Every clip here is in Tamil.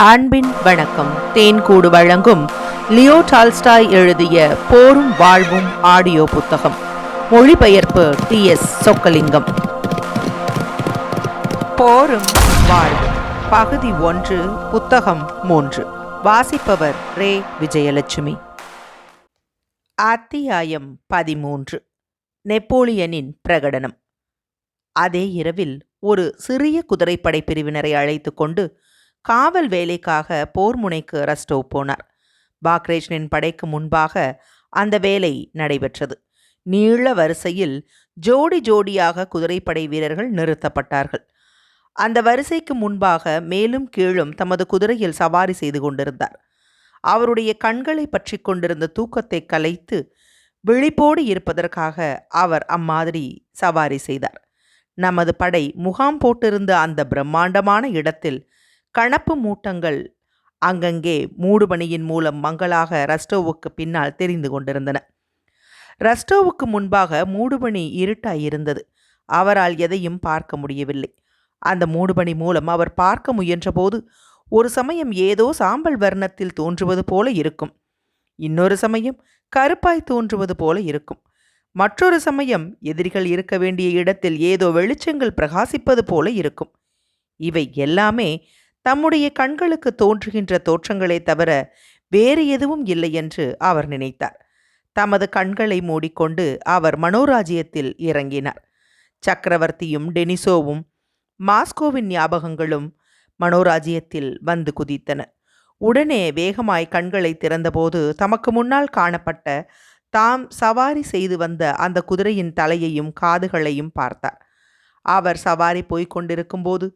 அன்பின் வணக்கம். தேன்கூடு வழங்கும் லியோ டால்ஸ்டாய் எழுதிய போரும் வாழ்வும் ஆடியோ புத்தகம். மொழிபெயர்ப்பு டி எஸ் சொக்கலிங்கம். போரும் வாழ்வும். பகுதி ஒன்று புத்தகம் மூன்று. வாசிப்பவர் ரே. விஜயலட்சுமி. அத்தியாயம் பதிமூன்று. நெப்போலியனின் பிரகடனம். அதே இரவில் ஒரு சிறிய குதிரைப்படை பிரிவினரை அழைத்து கொண்டு காவல் வேலைக்காக போர் முனைக்கு ரஸ்டோவ் போனார். பாக்ரேஜனின் படைக்கு முன்பாக அந்த வேலை நடைபெற்றது. நீள வரிசையில் ஜோடி ஜோடியாக குதிரைப்படை வீரர்கள் நிறுத்தப்பட்டார்கள். அந்த வரிசைக்கு முன்பாக மேலும் கீழும் தமது குதிரையில் சவாரி செய்து கொண்டிருந்தார். அவருடைய கண்களை பற்றி கொண்டிருந்த தூக்கத்தை கலைத்து விழிப்போடு இருப்பதற்காக அவர் அம்மாதிரி சவாரி செய்தார். நமது படை முகாம் போட்டிருந்த அந்த பிரம்மாண்டமான இடத்தில் கணப்பு மூட்டங்கள் அங்கங்கே மூடுபணியின் மூலம் மங்களாக ரஸ்டோவுக்கு பின்னால் தெரிந்து கொண்டிருந்தன. ரஸ்டோவுக்கு முன்பாக மூடுபணி இருட்டாய் இருந்தது. அவரால் எதையும் பார்க்க முடியவில்லை. அந்த மூடுபணி மூலம் அவர் பார்க்க முயன்றபோது ஒரு சமயம் ஏதோ சாம்பல் வர்ணத்தில் தோன்றுவது போல இருக்கும். இன்னொரு சமயம் கருப்பாய் தோன்றுவது போல இருக்கும். மற்றொரு சமயம் எதிரிகள் இருக்க வேண்டிய இடத்தில் ஏதோ வெளிச்சங்கள் பிரகாசிப்பது போல இருக்கும். இவை எல்லாமே தம்முடைய கண்களுக்கு தோன்றுகின்ற தோற்றங்களே தவிர வேறு எதுவும் இல்லை என்று அவர் நினைத்தார். தமது கண்களை மூடிக்கொண்டு அவர் மனோராஜ்யத்தில் இறங்கினார். சக்கரவர்த்தியும் டெனிசோவும் மாஸ்கோவின் ஞாபகங்களும் மனோராஜ்யத்தில் வந்து குதித்தன. உடனே வேகமாய் கண்களை திறந்தபோது தமக்கு முன்னால் காணப்பட்ட தாம் சவாரி செய்து வந்த அந்த குதிரையின் தலையையும் காதுகளையும் பார்த்தார். அவர் சவாரி போய்க் கொண்டிருக்கும்போது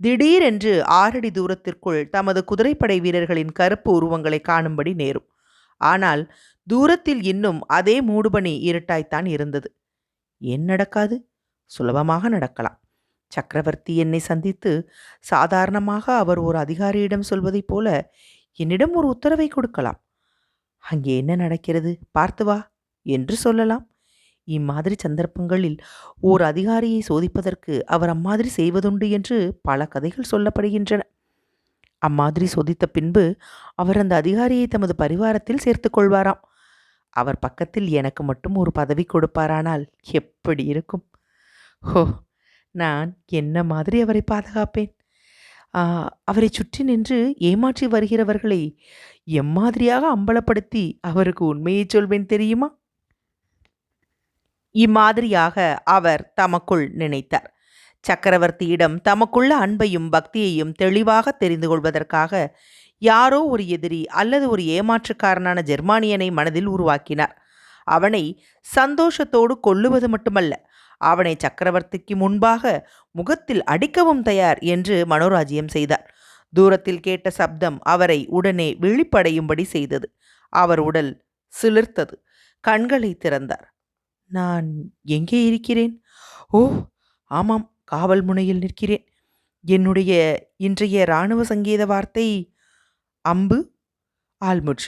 திடீரென்று ஆறடி தூரத்திற்குள் தமது குதிரைப்படை வீரர்களின் கருப்பு உருவங்களை காணும்படி நேரும். ஆனால் தூரத்தில் இன்னும் அதே மூடுபனி இருட்டாய்த்தான் இருந்தது. ஏன் நடக்காது? சுலபமாக நடக்கலாம். சக்கரவர்த்தி என்னை சந்தித்து சாதாரணமாக அவர் ஒரு அதிகாரியிடம் சொல்வதைப் போல என்னிடம் ஒரு உத்தரவை கொடுக்கலாம். அங்கே என்ன நடக்கிறது? பார்த்து வா என்று சொல்லலாம். இம்மாதிரி சந்தர்ப்பங்களில் ஓர் அதிகாரியை சோதிப்பதற்கு அவர் அம்மாதிரி செய்வதுண்டு என்று பல கதைகள் சொல்லப்படுகின்றன. அம்மாதிரி சோதித்த பின்பு அவர் அந்த அதிகாரியை தமது பரிவாரத்தில் சேர்த்து கொள்வாராம். அவர் பக்கத்தில் எனக்கு மட்டும் ஒரு பதவி கொடுப்பாரானால் எப்படி இருக்கும்? ஹோ நான் என்ன மாதிரி அவரை பாதுகாப்பேன்? அவரை சுற்றி நின்று ஏமாற்றி வருகிறவர்களை எம்மாதிரியாக அம்பலப்படுத்தி அவருக்கு உண்மையை சொல்வேன் தெரியுமா? இம்மாதிரியாக அவர் தமக்குள் நினைத்தார். சக்கரவர்த்தியிடம் தமக்குள்ள அன்பையும் பக்தியையும் தெளிவாக தெரிந்து கொள்வதற்காக யாரோ ஒரு எதிரி அல்லது ஒரு ஏமாற்றுக்காரனான ஜெர்மானியனை மனதில் உருவாக்கினார். அவனை சந்தோஷத்தோடு கொல்லுவது மட்டுமல்ல அவனை சக்கரவர்த்திக்கு முன்பாக முகத்தில் அடிக்கவும் தயார் என்று மனோராஜ்யம் செய்தார். தூரத்தில் கேட்ட சப்தம் அவரை உடனே விழிப்படையும்படி செய்தது. அவர் உடல் சிலிர்த்தது. கண்களை திறந்தார். நான் எங்கே இருக்கிறேன்? ஓ ஆமாம் காவல் முனையில் நிற்கிறேன். என்னுடைய இன்றைய இராணுவ சங்கீத வார்த்தை அம்பு ஆல்முட்.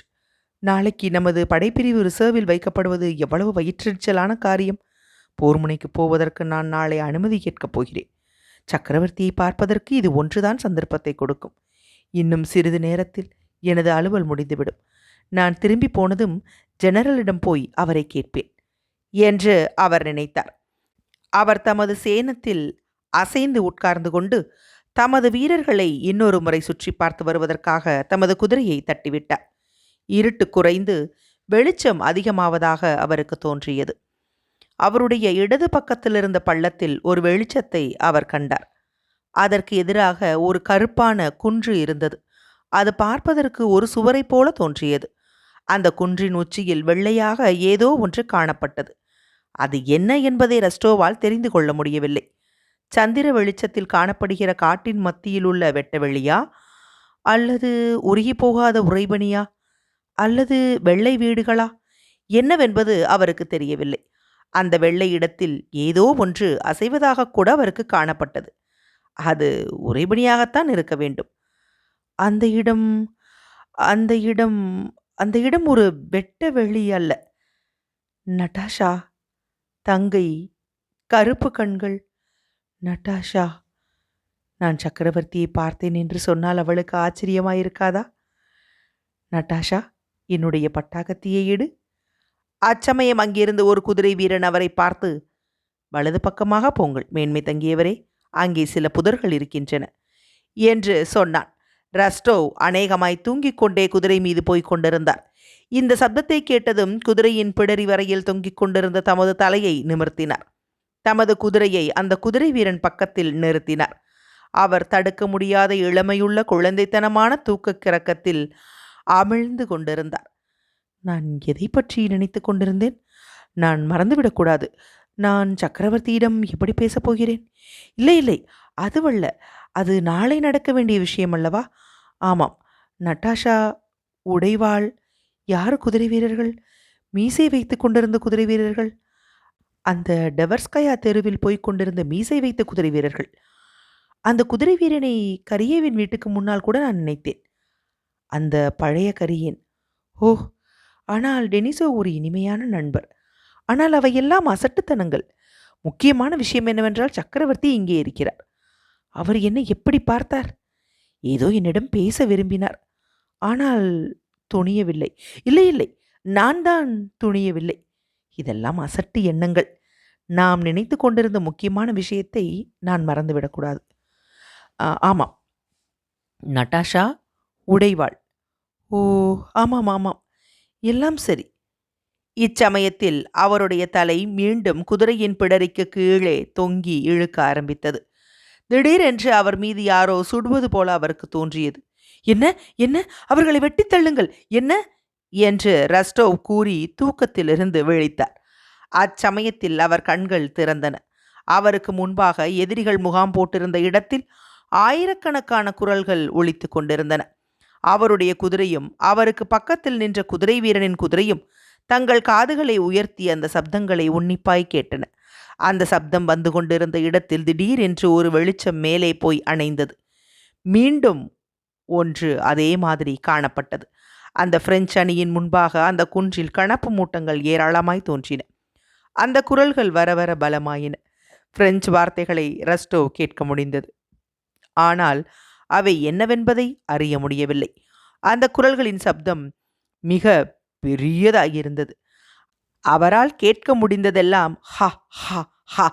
நாளைக்கு நமது படைப்பிரிவு ரிசர்வில் வைக்கப்படுவது எவ்வளவு வயிற்றெரிச்சலான காரியம். போர்முனைக்கு போவதற்கு நான் நாளை அனுமதி கேட்கப் போகிறேன். சக்கரவர்த்தியை பார்ப்பதற்கு இது ஒன்றுதான் சந்தர்ப்பத்தை கொடுக்கும். இன்னும் சிறிது நேரத்தில் எனது அலுவல் முடிந்துவிடும். நான் திரும்பி போனதும் ஜெனரலிடம் போய் அவரை கேட்பேன். என்று அவர் நினைத்தார். அவர் தமது சேனத்தில் அசைந்து உட்கார்ந்து கொண்டு தமது வீரர்களை இன்னொரு முறை சுற்றி பார்த்து வருவதற்காக தமது குதிரையை தட்டிவிட்டார். இருட்டு குறைந்து வெளிச்சம் அதிகமாவதாக அவருக்கு தோன்றியது. அவருடைய இடது பக்கத்தில் இருந்த பள்ளத்தில் ஒரு வெளிச்சத்தை அவர் கண்டார். அதற்கு எதிராக ஒரு கருப்பான குன்று இருந்தது. அது பார்ப்பதற்கு ஒரு சுவரைப் போல தோன்றியது. அந்த குன்றின் உச்சியில் வெள்ளையாக ஏதோ ஒன்று காணப்பட்டது. அது என்ன என்பதை ரஸ்டோவால் தெரிந்து கொள்ள முடியவில்லை. சந்திர வெளிச்சத்தில் காணப்படுகிற காட்டின் மத்தியில் உள்ள வெட்ட வெளியா அல்லது உருகி போகாத உறைபனியா? அல்லது வெள்ளை வீடுகளா? என்னவென்பது அவருக்கு தெரியவில்லை. அந்த வெள்ளை இடத்தில் ஏதோ ஒன்று அசைவதாக கூட அவருக்கு காணப்பட்டது. அது உறைபனியாகத்தான் இருக்க வேண்டும். அந்த இடம் அந்த இடம் அந்த இடம் ஒரு வெட்ட வெளி அல்ல. நட்டாஷா? தங்கை கருப்பு கண்கள். நட்டாஷா நான் சக்கரவர்த்தியை பார்த்தேன் என்று சொன்னால் அவளுக்கு ஆச்சரியமாயிருக்காதா நட்டாஷா என்னுடைய பட்டாகத்தியை எடு. அச்சமயம் அங்கிருந்து ஒரு குதிரை வீரன் அவரை பார்த்து வலது பக்கமாக போங்கள் மேன்மை தங்கியவரே அங்கே சில புதர்கள் இருக்கின்றன என்று சொன்னான். ரஸ்டோவ் அநேகமாய் தூங்கிக் கொண்டே குதிரை மீது போய்க் கொண்டிருந்தார். இந்த சப்தத்தை கேட்டதும் குதிரையின் பிடரி வரையில் தொங்கிக் கொண்டிருந்த தமது தலையை நிமிர்த்தினார். தமது குதிரையை அந்த குதிரை வீரன் பக்கத்தில் நிறுத்தினார். அவர் தடுக்க முடியாத இளமையுள்ள குழந்தைத்தனமான தூக்கக் கிறக்கத்தில் அமிழ்ந்து கொண்டிருந்தார். நான் எதை பற்றி நினைத்து கொண்டிருந்தேன்? நான் மறந்துவிடக்கூடாது நான் சக்கரவர்த்தியிடம் எப்படி பேசப் போகிறேன்? இல்லை இல்லை. அதுவல்ல. அது நாளை நடக்க வேண்டிய விஷயம் அல்லவா? ஆமாம். நட்டாஷா உடைவாள் யார் குதிரை வீரர்கள்? மீசை வைத்து கொண்டிருந்த குதிரை வீரர்கள்? அந்த டெவர்ஸ்கயா தெருவில் போய்க் கொண்டிருந்த மீசை வைத்த குதிரை வீரர்கள்? அந்த குதிரை வீரனை கரியேவின் வீட்டுக்கு முன்னால் கூட நான் நினைத்தேன். அந்த பழைய கரியேன். ஓ ஆனால் டெனிசோ ஒரு இனிமையான நண்பர். ஆனால் அவையெல்லாம் அசட்டுத்தனங்கள். முக்கியமான விஷயம் என்னவென்றால் சக்கரவர்த்தி இங்கே இருக்கிறார். அவர் என்னை எப்படி பார்த்தார்? ஏதோ என்னிடம் பேச விரும்பினார். ஆனால் துணியவில்லை. இல்லை இல்லை நான் தான் துணியவில்லை. இதெல்லாம் அசட்டு எண்ணங்கள். நாம் நினைத்து கொண்டிருந்த முக்கியமான விஷயத்தை நான் மறந்துவிடக்கூடாது ஆமாம். நட்டாஷா உடைவாள். ஓ ஆமாம் ஆமாம். எல்லாம் சரி. இச்சமயத்தில் அவருடைய தலை மீண்டும் குதிரையின் பிடரிக்கு கீழே தொங்கி இழுக்க ஆரம்பித்தது. திடீரென்று அவர் மீது யாரோ சுடுவது போல அவருக்கு தோன்றியது. என்ன? என்ன? அவர்களை வெட்டித் தள்ளுங்கள். என்ன? என்று ரஸ்டோவ் கூறி தூக்கத்திலிருந்து விழித்தார். அச்சமயத்தில் அவர் கண்கள் திறந்தன. அவருக்கு முன்பாக எதிரிகள் முகாம் போட்டிருந்த இடத்தில் ஆயிரக்கணக்கான குரல்கள் ஒழித்து கொண்டிருந்தன. அவருடைய குதிரையும் அவருக்கு பக்கத்தில் நின்ற குதிரை வீரனின் குதிரையும் தங்கள் காதுகளை உயர்த்தி அந்த சப்தங்களை உன்னிப்பாய் கேட்டன. அந்த சப்தம் வந்து கொண்டிருந்த இடத்தில் திடீரென்று ஒரு வெளிச்சம் மேலே போய் அணைந்தது. மீண்டும் ஒன்று அதே மாதிரி காணப்பட்டது. அந்த பிரெஞ்சு அணியின் முன்பாக அந்த குன்றில் கணப்பு மூட்டங்கள் ஏராளமாய் தோன்றின. அந்த குரல்கள் வர வர பலமாயின. பிரெஞ்சு வார்த்தைகளை ரஸ்டோ கேட்க முடிந்தது. ஆனால் அவை என்னவென்பதை அறிய முடியவில்லை. அந்த குரல்களின் சப்தம் மிக பெரியதாகியிருந்தது அவரால் கேட்க முடிந்ததெல்லாம் ஹ ஹ ஹ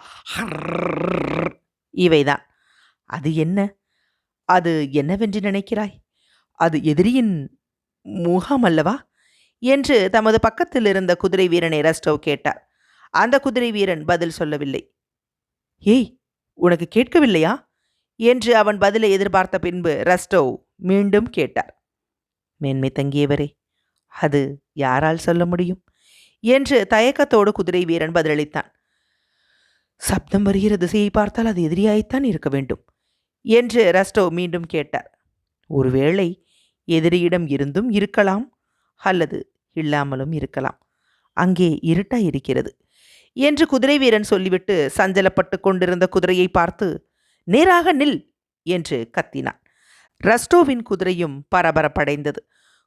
இவைதான். அது என்ன? அது என்னவென்று நினைக்கிறாய்? அது எதிரியின் முகம் அல்லவா? என்று தமது பக்கத்தில் இருந்த குதிரை வீரனை ரஸ்டோவ் கேட்டார். அந்த குதிரை வீரன் பதில் சொல்லவில்லை. ஏய் உனக்கு கேட்கவில்லையா? என்று அவன் பதிலை எதிர்பார்த்த பின்பு ரஸ்டோவ் மீண்டும் கேட்டார். மேன்மை தங்கியவரே அது யாரால் சொல்ல முடியும்? என்று தயக்கத்தோடு குதிரை வீரன் பதிலளித்தான். சப்தம் வருகிற திசையை பார்த்தால் அது எதிரியாய்த்தான் இருக்க வேண்டும் என்று ரஸ்டோ மீண்டும் கேட்டார். ஒருவேளை எதிரியிடம் இருந்தும் இருக்கலாம் அல்லது இல்லாமலும் இருக்கலாம். அங்கே இருட்டாய் இருக்கிறது என்று குதிரை வீரன் சொல்லிவிட்டு சஞ்சலப்பட்டு கொண்டிருந்த குதிரையை பார்த்து நேராக நில் என்று கத்தினான். ரஸ்டோவின் குதிரையும் பரபரப்படைந்தது.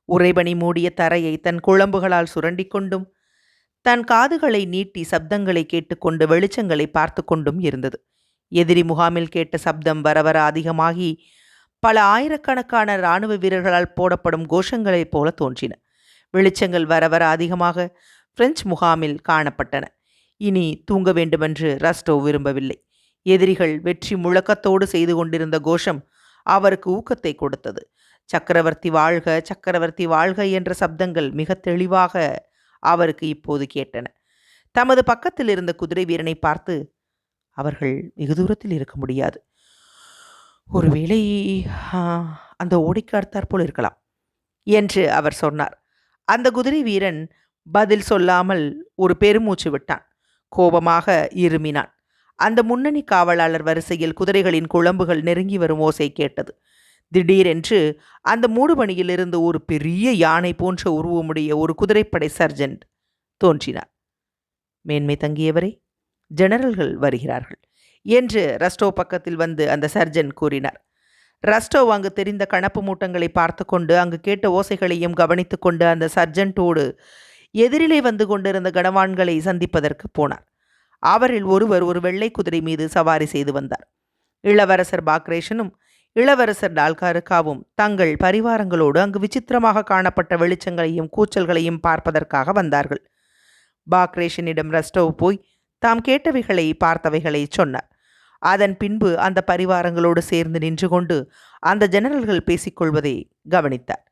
உறைபனி மூடிய தரையை தன் குழம்புகளால் சுரண்டிக் கொண்டும் தன் காதுகளை நீட்டி சப்தங்களை கேட்டுக்கொண்டு வெளிச்சங்களை பார்த்து கொண்டும் இருந்தது. எதிரி முகாமில் கேட்ட சப்தம் வர வர அதிகமாகி பல ஆயிரக்கணக்கான இராணுவ வீரர்களால் போடப்படும் கோஷங்களைப் போல தோன்றின. வெளிச்சங்கள் வர வர அதிகமாக பிரெஞ்சு முகாமில் காணப்பட்டன. இனி தூங்க வேண்டுமென்று ரஸ்டோ விரும்பவில்லை. எதிரிகள் வெற்றி முழக்கத்தோடு செய்து கொண்டிருந்த கோஷம் அவருக்கு ஊக்கத்தை கொடுத்தது. சக்கரவர்த்தி வாழ்க சக்கரவர்த்தி வாழ்க என்ற சப்தங்கள் மிக தெளிவாக அவருக்கு இப்போது கேட்டன. தமது பக்கத்தில் இருந்த குதிரை வீரனை பார்த்து அவர்கள் வெகு தூரத்தில் இருக்க முடியாது. ஒருவேளை அந்த ஓடைக்கு அடுத்தாற்போல் இருக்கலாம் என்று அவர் சொன்னார். அந்த குதிரை வீரன் பதில் சொல்லாமல் ஒரு பெருமூச்சு விட்டான். கோபமாக இருமினான். அந்த முன்னணி காவலாளர் வரிசையில் குதிரைகளின் குழம்புகள் நெருங்கி வரும் ஓசை கேட்டது. திடீரென்று அந்த மூடுபணியிலிருந்து ஒரு பெரிய யானை போன்ற உருவமுடைய ஒரு குதிரைப்படை சர்ஜென்ட் தோன்றினார். மேன்மை தங்கியவரே ஜெனரல்கள் வருகிறார்கள் என்று ரஸ்டோ பக்கத்தில் வந்து அந்த சர்ஜன் கூறினார். ரஸ்டோ அங்கு தெரிந்த கணப்பு மூட்டங்களை பார்த்து கொண்டு அங்கு கேட்ட ஓசைகளையும் கவனித்து கொண்டு அந்த சர்ஜன்ட்டோடு எதிரிலே வந்து கொண்டிருந்த கனவான்களை சந்திப்பதற்கு போனார். அவரில் ஒருவர் ஒரு வெள்ளை குதிரை மீது சவாரி செய்து வந்தார். இளவரசர் பாக்ரேஷனும் இளவரசர் டால்காருக்காவும் தங்கள் பரிவாரங்களோடு அங்கு விசித்திரமாக காணப்பட்ட வெளிச்சங்களையும் கூச்சல்களையும் பார்ப்பதற்காக வந்தார்கள். பாக்ரேஷனிடம் ரஸ்டோவ் போய் தாம் கேட்டவைகளை பார்த்தவைகளை சொன்னார். அதன் பின்பு அந்த பரிவாரங்களோடு சேர்ந்து நின்று கொண்டு அந்த ஜெனரல்கள் பேசிக்கொள்வதை கவனித்தார்.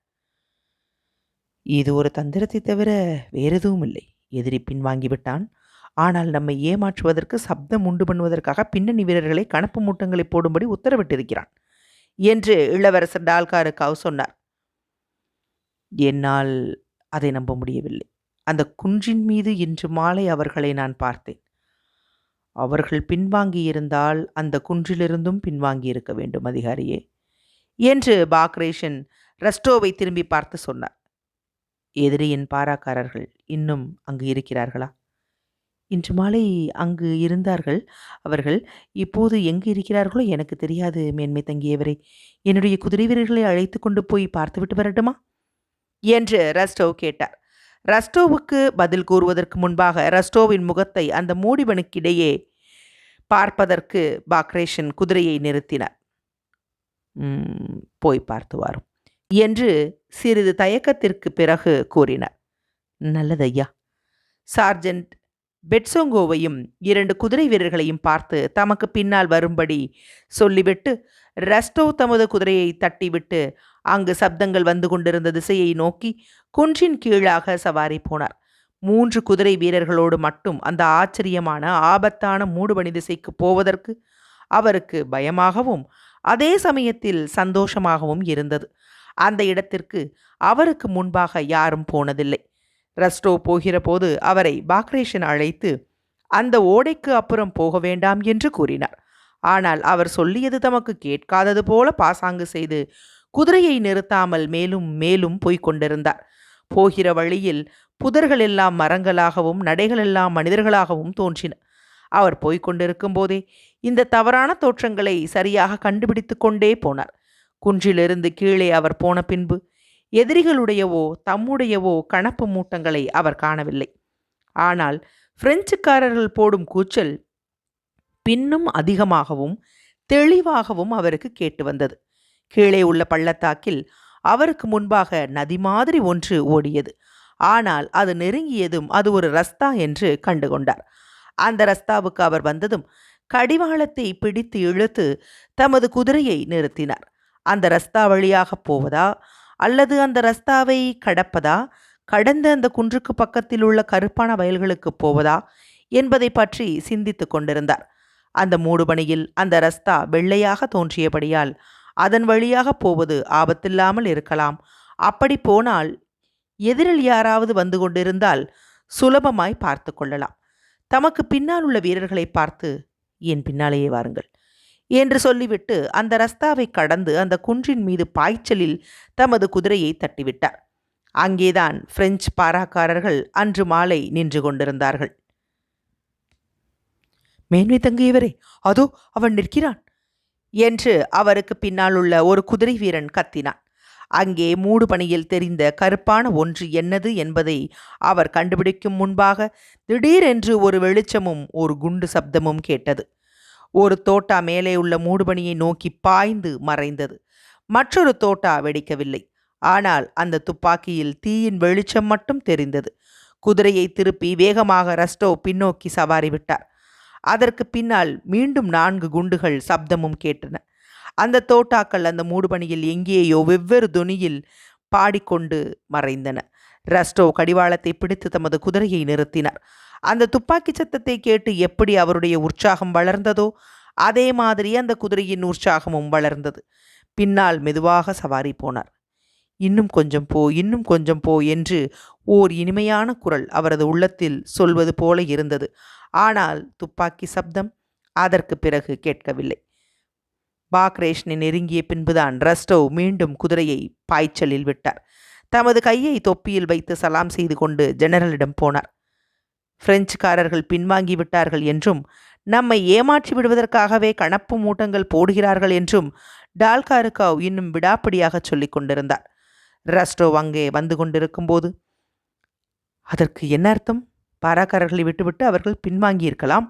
இது ஒரு தந்திரத்தை தவிர வேறெதுவும் இல்லை எதிரி பின்வாங்கிவிட்டான். ஆனால் நம்மை ஏமாற்றுவதற்கு சப்தம் உண்டு பண்ணுவதற்காக பின்னணி வீரர்களை கணப்பு மூட்டங்களை போடும்படி உத்தரவிட்டிருக்கிறான். என்று இளவரசர் டால்காருக்காவ் சொன்னார். என்னால் அதை நம்ப முடியவில்லை. அந்த குன்றின் மீது இன்று மாலை அவர்களை நான் பார்த்தேன். அவர்கள் பின்வாங்கியிருந்தால் அந்த குன்றிலிருந்தும் பின்வாங்கி இருக்க வேண்டும் அதிகாரியே என்று பாக்ரேஷன் ரஸ்டோவை திரும்பி பார்த்து சொன்னார். எதிரியின் பாராக்காரர்கள் இன்னும் அங்கு இருக்கிறார்களா? இன்று மாலை அங்கு இருந்தார்கள். அவர்கள் இப்போது எங்கு இருக்கிறார்களோ எனக்கு தெரியாது மேன்மை தங்கியவரே. என்னுடைய குதிரை வீரர்களை அழைத்து கொண்டு போய் பார்த்துவிட்டு வரட்டுமா? என்று ரஸ்டோவ் கேட்டார். ரஸ்டோவுக்கு பதில் கூறுவதற்கு முன்பாக ரஸ்டோவின் முகத்தை அந்த மூடிவனுக்கிடையே பார்ப்பதற்கு பாக்ரேஷன் குதிரையை நிறுத்தினார். "ம், போய் பார்த்து வாரும் என்று சிறிது தயக்கத்திற்கு பிறகு கூறினார். நல்லது ஐயா சார்ஜென்ட் பெட்சோங்கோவையும் இரண்டு குதிரை வீரர்களையும் பார்த்து தமக்கு பின்னால் வரும்படி சொல்லிவிட்டு ரஸ்டோ தமது குதிரையை தட்டிவிட்டு அங்கு சப்தங்கள் வந்து கொண்டிருந்த திசையை நோக்கி குன்றின் கீழாக சவாரி போனார். மூன்று குதிரை வீரர்களோடு மட்டும் அந்த ஆச்சரியமான ஆபத்தான மூடுபணி திசைக்கு போவதற்கு அவருக்கு பயமாகவும் அதே சமயத்தில் சந்தோஷமாகவும் இருந்தது. அந்த இடத்திற்கு அவருக்கு முன்பாக யாரும் போனதில்லை. ரஸ்டோ போகிறபோது அவரை பாக்ரேஷன் அழைத்து அந்த ஓடைக்கு அப்புறம் போக வேண்டாம் என்று கூறினார். ஆனால் அவர் சொல்லியது தமக்கு கேட்காதது போல பாசாங்கு செய்து குதிரையை நிறுத்தாமல் மேலும் மேலும் போய்க் கொண்டிருந்தார். போகிற வழியில் புதர்கள் எல்லாம் மரங்களாகவும் நடைகள் எல்லாம் மனிதர்களாகவும் தோன்றின. அவர் போய்கொண்டிருக்கும் போதே இந்த தவறான தோற்றங்களை சரியாக கண்டுபிடித்து கொண்டே போனார். குன்றிலிருந்து கீழே அவர் போன பின்பு எதிரிகளுடையவோ தம்முடையவோ கணப்பு மூட்டங்களை அவர் காணவில்லை. ஆனால் பிரெஞ்சுக்காரர்கள் போடும் கூச்சல் பின்னும் அதிகமாகவும் தெளிவாகவும் அவருக்கு கேட்டு வந்தது. கீழே உள்ள பள்ளத்தாக்கில் அவருக்கு முன்பாக நதி மாதிரி ஒன்று ஓடியது. ஆனால் அது நெருங்கியதும் அது ஒரு ரஸ்தா என்று கண்டுகொண்டார். அந்த ரஸ்தாவுக்கு அவர் வந்ததும் கடிவாளத்தை பிடித்து இழுத்து தமது குதிரையை நிறுத்தினார். அந்த ரஸ்தா வழியாக போவதா? அல்லது அந்த ரஸ்தாவை கடப்பதா? கடந்த அந்த குன்றுக்கு பக்கத்தில் உள்ள கருப்பான வயல்களுக்கு போவதா? என்பதை பற்றி சிந்தித்துக் கொண்டிருந்தார். அந்த மூடுபணியில் அந்த ரஸ்தா வெள்ளையாக தோன்றியபடியால் அதன் வழியாக போவது ஆபத்தில்லாமல் இருக்கலாம். அப்படி போனால் எதிரில் யாராவது வந்து கொண்டிருந்தால் சுலபமாய் பார்த்து கொள்ளலாம். தமக்கு பின்னால் உள்ள வீரர்களை பார்த்து என் பின்னாலேயே வாருங்கள். என்று சொல்லிவிட்டு அந்த ரஸ்தாவை கடந்து அந்த குன்றின் மீது பாய்ச்சலில் தமது குதிரையை தட்டிவிட்டார். அங்கேதான் பிரெஞ்சு பாராக்காரர்கள் அன்று மாலை நின்று கொண்டிருந்தார்கள். மேன்மை தங்கியவரே அதோ அவன் நிற்கிறான் என்று அவருக்கு பின்னால் உள்ள ஒரு குதிரை வீரன் கத்தினான். அங்கே மூடுபணியில் தெரிந்த கருப்பான ஒன்று என்னது என்பதை அவர் கண்டுபிடிக்கும் முன்பாக திடீரென்று ஒரு வெளிச்சமும் ஒரு குண்டு சப்தமும் கேட்டது. ஒரு தோட்டா மேலே உள்ள மூடுபனியை நோக்கி பாய்ந்து மறைந்தது. மற்றொரு தோட்டா வெடிக்கவில்லை. ஆனால் அந்த துப்பாக்கியில் தீயின் வெளிச்சம் மட்டும் தெரிந்தது. குதிரையை திருப்பி வேகமாக ரஸ்டோ பின்னோக்கி சவாரி விட்டார். அதற்கு பின்னால் மீண்டும் நான்கு குண்டுகள் சப்தமும் கேட்டன. அந்த தோட்டாக்கள் அந்த மூடுபணியில் எங்கேயோ வெவ்வேறு துணியில் பாடிக்கொண்டு மறைந்தன. ரஸ்டோ கடிவாளத்தை பிடித்து தமது குதிரையை நிறுத்தினார். அந்த துப்பாக்கி சத்தத்தை கேட்டு எப்படி அவருடைய உற்சாகம் வளர்ந்ததோ அதே மாதிரி அந்த குதிரையின் உற்சாகமும் வளர்ந்தது. பின்னால் மெதுவாக சவாரி போனார். இன்னும் கொஞ்சம் போ இன்னும் கொஞ்சம் போ என்று ஓர் இனிமையான குரல் அவரது உள்ளத்தில் சொல்வது போல இருந்தது. ஆனால் துப்பாக்கி சப்தம் அதற்கு பிறகு கேட்கவில்லை. பாக்ரேஷனை நெருங்கிய பின்புதான் ரஸ்டோ மீண்டும் குதிரையை பாய்ச்சலில் விட்டார். தமது கையை தொப்பியில் வைத்து சலாம் செய்து கொண்டு ஜெனரலிடம் போனார். பிரெஞ்சுக்காரர்கள் பின்வாங்கி விட்டார்கள் என்றும் நம்மை ஏமாற்றி விடுவதற்காகவே கணப்பு மூட்டங்கள் போடுகிறார்கள் என்றும் டால்காருக்காவ் இன்னும் விடாப்பிடியாக சொல்லிக் கொண்டிருந்தார். ரஸ்டோ அங்கே வந்து கொண்டிருக்கும் போது அதற்கு என்ன அர்த்தம்? பாராக்காரர்களை விட்டுவிட்டு அவர்கள் பின்வாங்கியிருக்கலாம்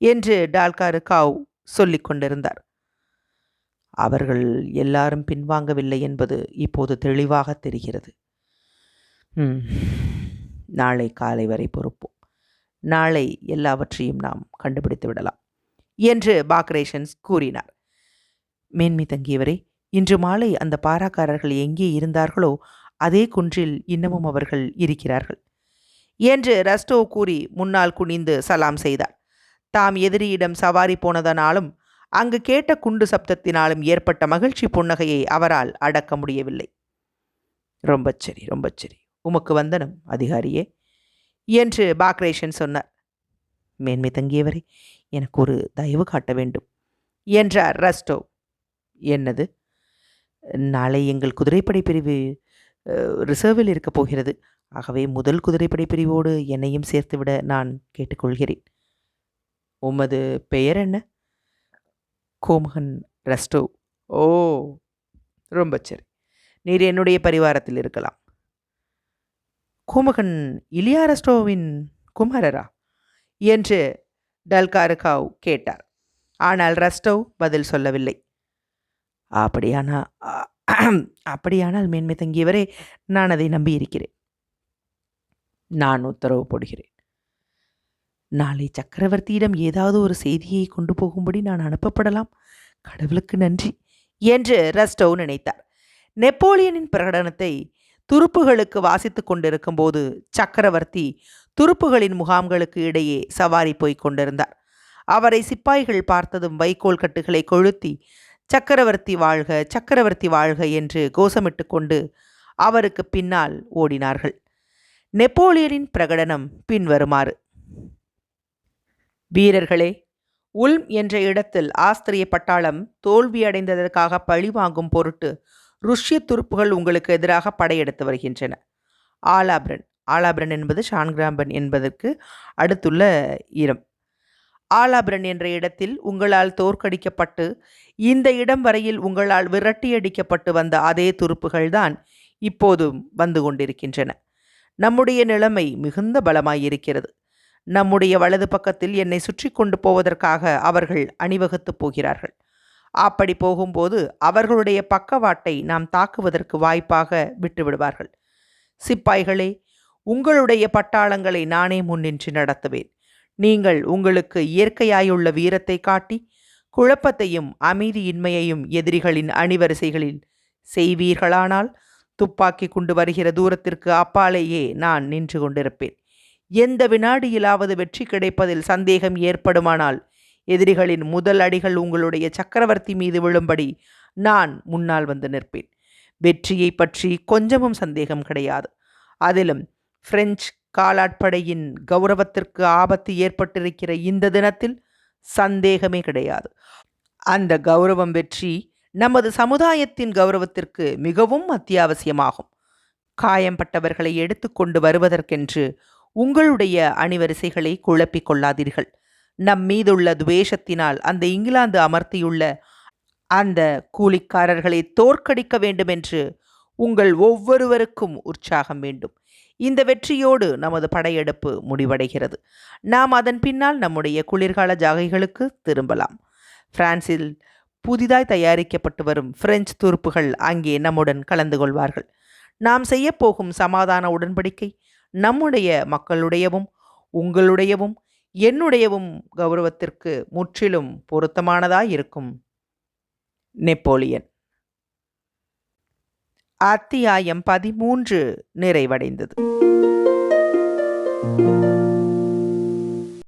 என்று டால்காருக்காவ் சொல்லிக் கொண்டிருந்தார். அவர்கள் எல்லாரும் பின்வாங்கவில்லை என்பது இப்போது தெளிவாக தெரிகிறது. நாளை காலை வரை பொறுப்போம். நாளை எல்லாவற்றையும் நாம் கண்டுபிடித்து விடலாம் என்று பாக்ரேஷன்ஸ் கூறினார். மேன்மை தங்கியவரே இன்று மாலை அந்த பாராக்காரர்கள் எங்கே இருந்தார்களோ அதே குன்றில் இன்னமும் அவர்கள் இருக்கிறார்கள் என்று ரஸ்டோ கூறி முன்னால் குனிந்து சலாம் செய்தார். தாம் எதிரியிடம் சவாரி போனதனாலும் அங்கு கேட்ட குண்டு சப்தத்தினாலும் ஏற்பட்ட மகிழ்ச்சி புன்னகையை அவரால் அடக்க முடியவில்லை. ரொம்பச் சரி ரொம்ப சரி. உமக்கு வந்தனம் அதிகாரியே. என்று பாக்ரேஷன் சொன்னார். மேன்மை தங்கியவரே எனக்கு ஒரு தயவு காட்ட வேண்டும் என்றார் ரஸ்டோ. என்னது? நாளை எங்கள் குதிரைப்படை பிரிவு ரிசர்வில் இருக்கப் போகிறது. ஆகவே முதல் குதிரைப்படை பிரிவோடு என்னையும் சேர்த்துவிட நான் கேட்டுக்கொள்கிறேன். உமது பெயர் என்ன? கோமகன் ரஸ்டோ. ஓ ரொம்ப சரி. நீர் என்னுடைய பரிவாரத்தில் இருக்கலாம். கோமகன் இலியா ரஸ்டோவின் குமாரரா? என்று டல்காருகாவ் கேட்டார். ஆனால் ரஸ்டோவ் பதில் சொல்லவில்லை. அப்படியானா அப்படியானால் மேன்மை தங்கியவரே நான் அதை நம்பியிருக்கிறேன். நான் உத்தரவு போடுகிறேன். நாளை சக்கரவர்த்தியிடம் ஏதாவது ஒரு செய்தியை கொண்டு போகும்படி நான் அனுப்பப்படலாம். கடவுளுக்கு நன்றி என்று ரஸ்டோவ் நினைத்தார். நெப்போலியனின் பிரகடனத்தை துருப்புகளுக்கு வாசித்துக் கொண்டிருக்கும்போது சக்கரவர்த்தி துருப்புகளின் முகாம்களுக்கு இடையே சவாரி போய்க் கொண்டிருந்தார். அவரை சிப்பாய்கள் பார்த்ததும் வைக்கோல் கட்டுகளை கொளுத்தி சக்கரவர்த்தி வாழ்க சக்கரவர்த்தி வாழ்க என்று கோஷமிட்டு கொண்டு அவருக்கு பின்னால் ஓடினார்கள். நெப்போலியனின் பிரகடனம் பின்வருமாறு. வீரர்களே உல்ம் என்ற இடத்தில் ஆஸ்திரிய பட்டாளம் தோல்வியடைந்ததற்காக பழிவாங்கும் பொருட்டு ருஷ்ய துருப்புகள் உங்களுக்கு எதிராக படையெடுத்து வருகின்றன. ஆலாப்ரன். ஆலாப்ரன் என்பது ஷான்கிராம்பன் என்பதற்கு அடுத்துள்ள இடம். ஆலாபரன் என்ற இடத்தில் உங்களால் தோற்கடிக்கப்பட்டு இந்த இடம் வரையில் உங்களால் விரட்டியடிக்கப்பட்டு வந்த அதே துருப்புகள்தான் இப்போதும் வந்து கொண்டிருக்கின்றன. நம்முடைய நிலைமை மிகுந்த பலமாயிருக்கிறது. நம்முடைய வலது பக்கத்தில் என்னை சுற்றி கொண்டு போவதற்காக அவர்கள் அணிவகுத்து போகிறார்கள். அப்படி போகும்போது அவர்களுடைய பக்கவாட்டை நாம் தாக்குவதற்கு வாய்ப்பாக விட்டுவிடுவார்கள். சிப்பாய்களே உங்களுடைய பட்டாளங்களை நானே முன்னின்று நடத்துவேன். நீங்கள் உங்களுக்கு இயற்கையாயுள்ள வீரத்தை காட்டி குழப்பத்தையும் அமைதியின்மையையும் எதிரிகளின் அணிவரிசைகளில் செய்வீர்களானால் துப்பாக்கி கொண்டு வருகிற தூரத்திற்கு அப்பாலேயே நான் நின்று கொண்டிருப்பேன். எந்த வினாடியிலாவது வெற்றி கிடைப்பதில் சந்தேகம் ஏற்படுமானால் எதிரிகளின் முதல் அடிகள் உங்களுடைய சக்கரவர்த்தி மீது விழும்படி நான் முன்னால் வந்து நிற்பேன். வெற்றியை பற்றி கொஞ்சமும் சந்தேகம் கிடையாது. அதிலும் பிரெஞ்சு காலாட்படையின் கௌரவத்திற்கு ஆபத்து ஏற்பட்டிருக்கிற இந்த தினத்தில் சந்தேகமே கிடையாது. அந்த கௌரவம் வெற்றி நமது சமுதாயத்தின் கௌரவத்திற்கு மிகவும் அத்தியாவசியமாகும். காயம்பட்டவர்களை எடுத்துக்கொண்டு வருவதற்கென்று உங்களுடைய அணிவரிசைகளை குழப்பிக் கொள்ளாதீர்கள். நம் மீதுள்ள துவேஷத்தினால் அந்த இங்கிலாந்து அமர்த்தியுள்ள அந்த கூலிக்காரர்களை தோற்கடிக்க வேண்டுமென்று உங்கள் ஒவ்வொருவருக்கும் உற்சாகம் வேண்டும். இந்த வெற்றியோடு நமது படையெடுப்பு முடிவடைகிறது. நாம் அதன் பின்னால் நம்முடைய குளிர்கால ஜாகைகளுக்கு திரும்பலாம். பிரான்சில் புதிதாய் தயாரிக்கப்பட்டு வரும் பிரெஞ்சு துருப்புகள் அங்கே நம்முடன் கலந்து கொள்வார்கள். நாம் செய்யப்போகும் சமாதான உடன்படிக்கை நம்முடைய மக்களுடையவும் உங்களுடையவும் என்னுடையவும் கௌரவத்திற்கு முற்றிலும் பொருத்தமானதாயிருக்கும். நெப்போலியன். அத்தியாயம் பதிமூன்று நிறைவடைந்தது.